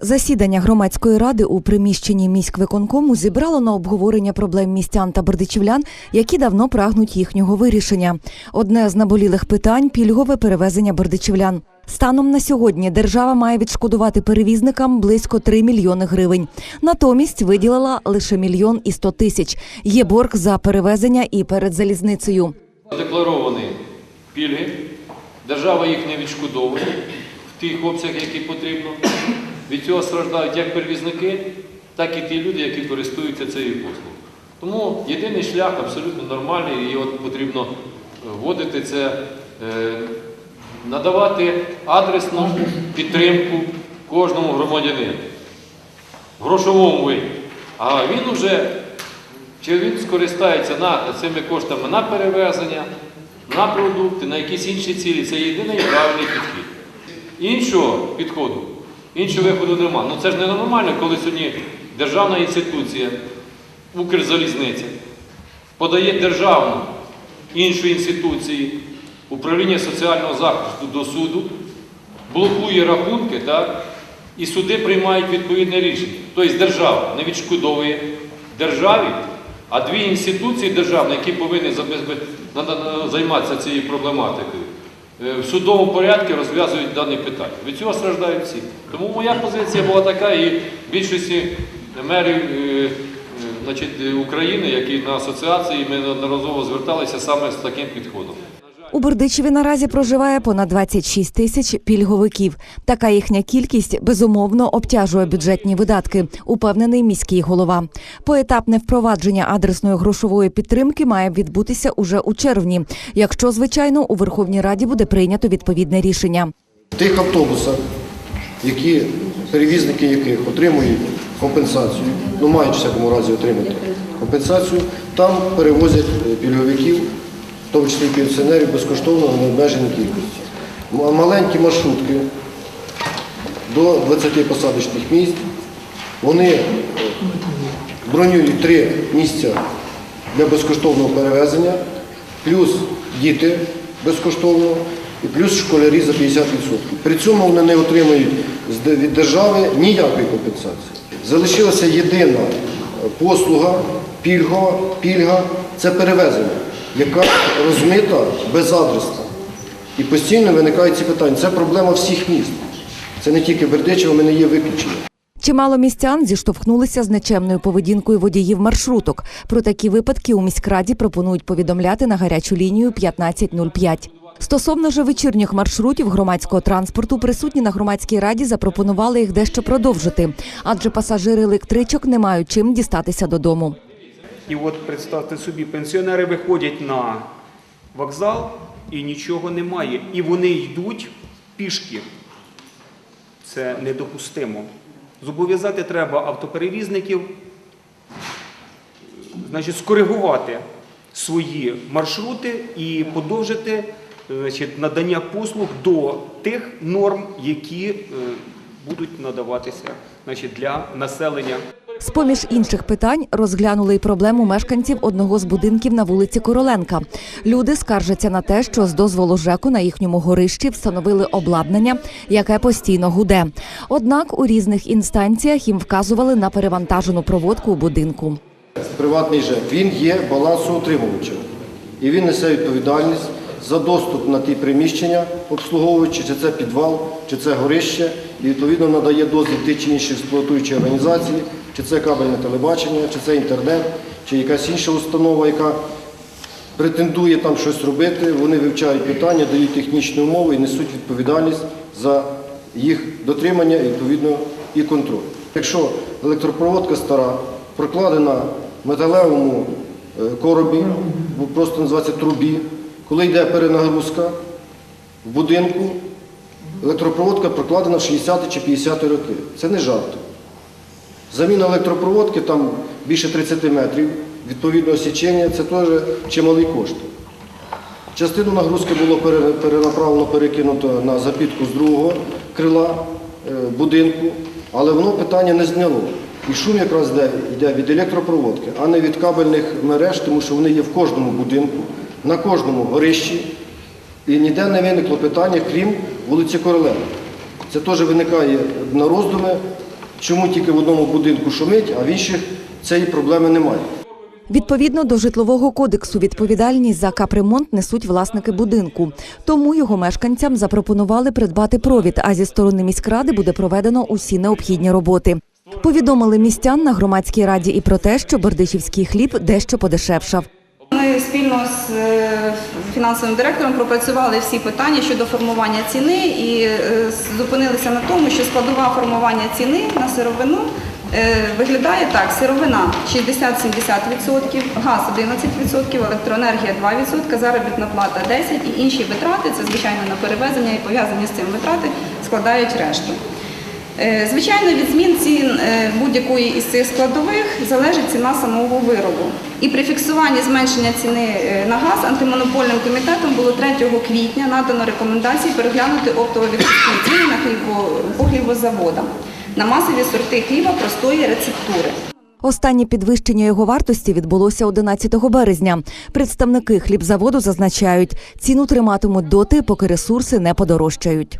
Засідання громадської ради у приміщенні міськвиконкому зібрало на обговорення проблем містян та бердичівлян, які давно прагнуть їхнього вирішення. Одне з наболілих питань пільгове перевезення бердичівлян. Станом на сьогодні держава має відшкодувати перевізникам близько 3 мільйони гривень. Натомість виділила лише мільйон і 100 тисяч. Є борг за перевезення і перед залізницею. Декларовані пільги, держава їх не відшкодовує в тих обсягах, які потрібно. Від цього страждають як перевізники, так і ті люди, які користуються цією послугою. Тому єдиний шлях абсолютно нормальний, і от потрібно е, вводити це, е, надавати адресну підтримку кожному громадянину в грошовому виді. А він уже чи він скористається цими коштами на перевезення, на продукти, на якісь інші цілі. Це єдиний правильний підхід. Іншого підходу, іншого виходу нема. Ну це ж не нормально, коли сьогодні державна інституція, Укрзалізниця, подає державну іншу інституції, управління соціального захисту до суду, блокує рахунки, так, і суди приймають відповідне рішення. Тобто держава не відшкодовує державі, а дві інституції державні, які повинні займатися цією проблематикою, в судовому порядку розв'язують дані питання. Від цього страждають всі. Тому моя позиція була така, і більшості мерів е, е, значить, е, України, які на асоціації, ми неодноразово зверталися саме з таким підходом. У Бердичеві наразі проживає понад 26 тисяч пільговиків. Така їхня кількість безумовно обтяжує бюджетні видатки, упевнений міський голова. Поетапне впровадження адресної грошової підтримки має відбутися уже у червні, якщо звичайно у Верховній Раді буде прийнято відповідне рішення. Тих автобусах, які перевізники яких отримують компенсацію, ну мають в всякому разі отримати компенсацію, там перевозять е, пільговиків, тому числі пенсіонерів, безкоштовно в необмеженій кількості. Маленькі маршрутки до 20 посадочних місць, вони бронюють три місця для безкоштовного перевезення, плюс діти безкоштовно і плюс школярі за 50%. При цьому вони не отримують від держави ніякої компенсації. Залишилася єдина е, послуга, пільгова, пільга це перевезення, яка розмита безадресна. І постійно виникають ці питання. Це проблема всіх міст. Це не тільки Бердичево, ми не є виключенням. Чимало містян зіштовхнулися з нечемною поведінкою водіїв маршруток. Про такі випадки у міськраді пропонують повідомляти на гарячу лінію 1505. Стосовно же вечірніх маршрутів громадського транспорту, присутні на громадській раді запропонували їх дещо продовжити, адже пасажири електричок не мають чим дістатися додому. І от представте собі, пенсіонери виходять на вокзал і нічого немає. І вони йдуть пішки. Це недопустимо. Зобов'язати треба автоперевізників, значить, скоригувати свої маршрути і подовжити значить, надання послуг до тих норм, які е, будуть надаватися значить, для населення. З-поміж інших питань розглянули й проблему мешканців одного з будинків на вулиці Короленка. Люди скаржаться на те, що з дозволу ЖЕКу на їхньому горищі встановили обладнання, яке постійно гуде. Однак у різних інстанціях їм вказували на перевантажену проводку у будинку. Приватний ЖЕК, він є балансоутримувачем. І він несе відповідальність за доступ на ті приміщення, обслуговуючи, чи це підвал, чи це горище, і відповідно надає дозвіл ті чи інші експлуатуючі організації, чи це кабельне телебачення, чи це інтернет, чи якась інша установа, яка претендує там щось робити. Вони вивчають питання, дають технічні умови і несуть відповідальність за їх дотримання і відповідно і контроль. Якщо електропроводка стара, прокладена в металевому е, коробі, просто називається трубі, коли йде перенагрузка в будинку, електропроводка прокладена в 60 чи 50 роки. Це не жарт. Заміна електропроводки там більше 30 метрів, відповідного січення, це теж чималі кошти. Частину нагрузки було перенаправлено, перекинуто на запітку з другого крила е, будинку, але воно питання не зняло. І шум якраз йде, від електропроводки, а не від кабельних мереж, тому що вони є в кожному будинку, на кожному горищі. І ніде не виникло питання, крім вулиці Короленка. Це теж виникає на роздуми, чому тільки в одному будинку шумить, а в інших цієї проблеми немає. Відповідно до житлового кодексу, відповідальність за капремонт несуть власники будинку. Тому його мешканцям запропонували придбати провід. А зі сторони міськради буде проведено усі необхідні роботи. Повідомили містян на громадській раді і про те, що бердичівський хліб дещо подешевшав. Ми спільно з е, фінансовим директором пропрацювали всі питання щодо формування ціни і е, зупинилися на тому, що складова формування ціни на сировину е, виглядає так: сировина 60-70%, газ 11%, електроенергія 2%, заробітна плата 10% і інші витрати, це звичайно на перевезення і пов'язані з цим витрати, складають решту. Е, Звичайно, від змін цін е, будь-якої із цих складових залежить ціна самого виробу. І при фіксуванні зменшення ціни е, на газ антимонопольним комітетом було 3 квітня надано рекомендації переглянути оптово відкупні ціни на хлібо, на масові сорти хліба простої рецептури. Останнє підвищення його вартості відбулося 11 березня. Представники хлібзаводу зазначають, ціну триматимуть доти, поки ресурси не подорожчають.